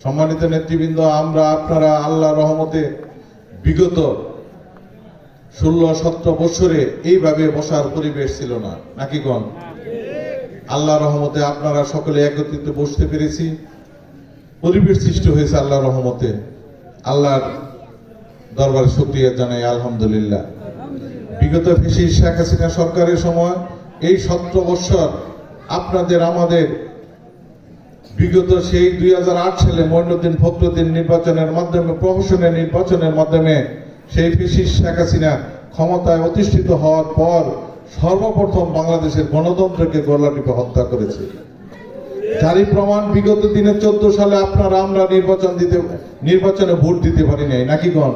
সম্মানিত নেতৃবৃন্দ, আমরা আপনারা আল্লাহ রহমতে বিগত ষোলো সতেরো বছরে এইভাবে বসার পরিবেশ ছিল না। নাকি গণ আল্লাহ রহমতে আপনারা সকলে একত্রিত বসতে পেরেছি। পরিবেশ সৃষ্টি হয়েছে আল্লাহ রহমতে। আল্লাহর দরবারে শুক্রিয়া জানাই, আলহামদুলিল্লাহ। বিগত ফেসি শেখ হাসিনা সরকারের সময় এই সতেরো বৎসর আপনাদের, আমাদের বিগত সেই দুই সালে মইনুদ্দিন ফখরুদ্দিন নির্বাচনের মাধ্যমে প্রহসনের নির্বাচনের মাধ্যমে সেই ফেসিস শেখ হাসিনা ক্ষমতায় অধিষ্ঠিত হওয়ার পর সর্বপ্রথম বাংলাদেশের গণতন্ত্রকে গলা হত্যা করেছে। যারই প্রমাণ বিগত দিনে চোদ্দ সালে আপনারা আমরা নির্বাচন দিতে, নির্বাচনে ভোট দিতে পারি নাই, নাকি গণ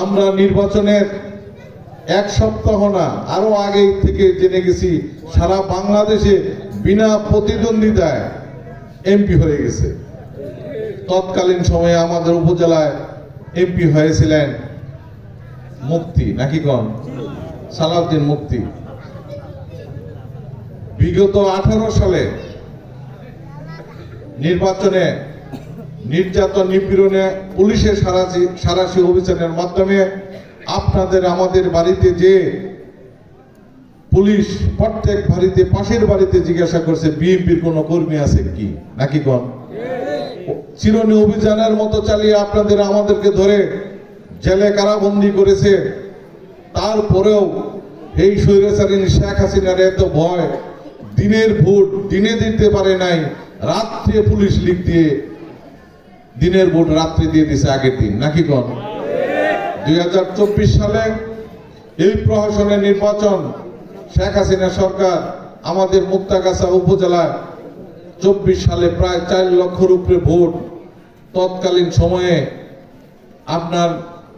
আমরা নির্বাচনের এক সপ্তাহ না, আরও আগে থেকে জেনে গেছি, সারা বাংলাদেশে বিনা প্রতিদ্বন্দ্বিতায় এমপি হয়ে গেছে। তৎকালীন সময়ে আমাদের উপজেলায় এমপি হয়েছিলেন মুক্তি নাকি কন? সালাউদ্দিন মুক্তি বিগত আঠারো সালে নির্বাচনে নির্যাতন নিপীড়নে পুলিশের সারাসি সারাসি অভিযানের মাধ্যমে আপনাদের, আমাদের বাড়িতে যে পুলিশ প্রত্যেক বাড়িতে, পাশের বাড়িতে জিজ্ঞাসা করছে, বিএনপির কোনো কর্মী আছে কি? নাকি কোন? চিরনি অভিযানের মতো চালিয়ে আপনাদের, আমাদেরকে ধরে জেলে কারাবন্দি করেছে। তারপরেও এই স্বৈরাচারিণী শেখ হাসিনার এত ভয়, দিনের ভোট দিনে দিতে পারে নাই, রাত্রে পুলিশ লিখ দিয়ে দিনের ভোট রাত্রে দিয়ে দিছে আগের দিন। নাকি কোন? দুই সালে এই প্রহসনের নির্বাচন শেখ হাসিনা সরকার আমাদের মুক্তাগাছা উপজেলায় চব্বিশ সালে প্রায় চার লক্ষর উপরে ভোট তৎকালীন সময়ে আপনার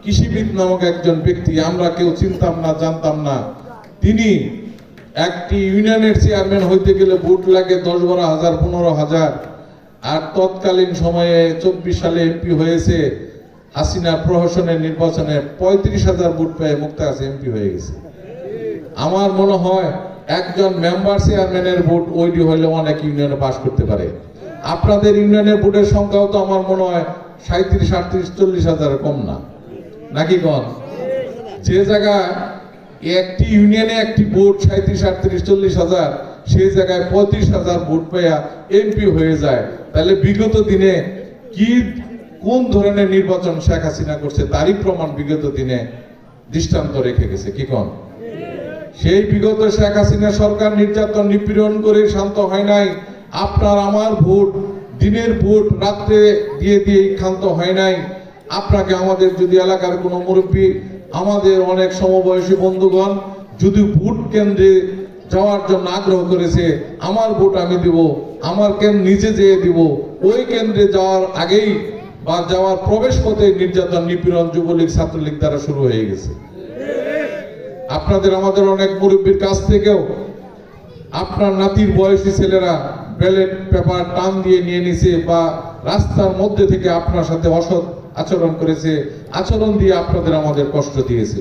কৃষিবিদ নামক একজন ব্যক্তি, আমরা কেউ চিনতাম না, জানতাম না, তিনি একটি ইউনিয়নের চেয়ারম্যান হইতে গেলে ভোট লাগে দশ বারো হাজার, পনেরো হাজার। আর তৎকালীন সময়ে চব্বিশ সালে এমপি হয়েছে হাসিনা প্রহসনের নির্বাচনে পঁয়ত্রিশ হাজার ভোট পেয়ে মুক্তাগাছা এমপি হয়ে গেছে। আমার মনে হয় একজন মেম্বার চেয়ারম্যানের ভোট ওইটি হইলে অনেক ইউনিয়নে পাশ করতে পারে। আপনাদের ইউনিয়নের ভোটের সংখ্যাও তো আমার মনে হয় সাঁত্রিশ আটত্রিশ, চল্লিশ হাজার কম না। নাকি কন? যে জায়গায় একটি ইউনিয়নে একটি ভোট সাঁত্রিশ আটত্রিশ, চল্লিশ হাজার, সেই জায়গায় পঁয়ত্রিশ হাজার ভোট পেয়া এমপি হয়ে যায়। তাহলে বিগত দিনে কি, কোন ধরনের নির্বাচন শেখ হাসিনা করছে তারই প্রমাণ বিগত দিনে দৃষ্টান্ত রেখে গেছে। কি কন? সেই বিগত শেখ হাসিনা সরকার নির্যাতন নিপীড়ন করে শান্ত হয় নাই। আপনার আমার ভোট, দিনের ভোট রাত্রে দিয়ে দিয়ে ক্ষান্ত হয় নাই। আপনাকে আমাদের যদি এলাকার কোনো মুরব্বী, আমাদের অনেক সমবয়সী বন্ধুগণ যদি ভোট কেন্দ্রে যাওয়ার জন্য আগ্রহ করেছে, আমার ভোট আমি দিব, আমার কেন নিজে যেয়ে দিব, ওই কেন্দ্রে যাওয়ার আগেই বা যাওয়ার প্রবেশ পথে নির্যাতন, নিপীড়ন যুবলীগ, ছাত্রলীগ দ্বারা শুরু হয়ে গেছে। আপনাদের, আমাদের অনেক মুরব্বীর কাছ থেকেও আপনার নাতির বয়সী ছেলেরা ব্যালেট পেপার টান দিয়ে নিয়ে নিছে বা রাস্তার মধ্যে থেকে আপনার সাথে অসৎ আচরণ করেছে, আচরণ দিয়ে আপনাদের আমাদের কষ্ট দিয়েছে।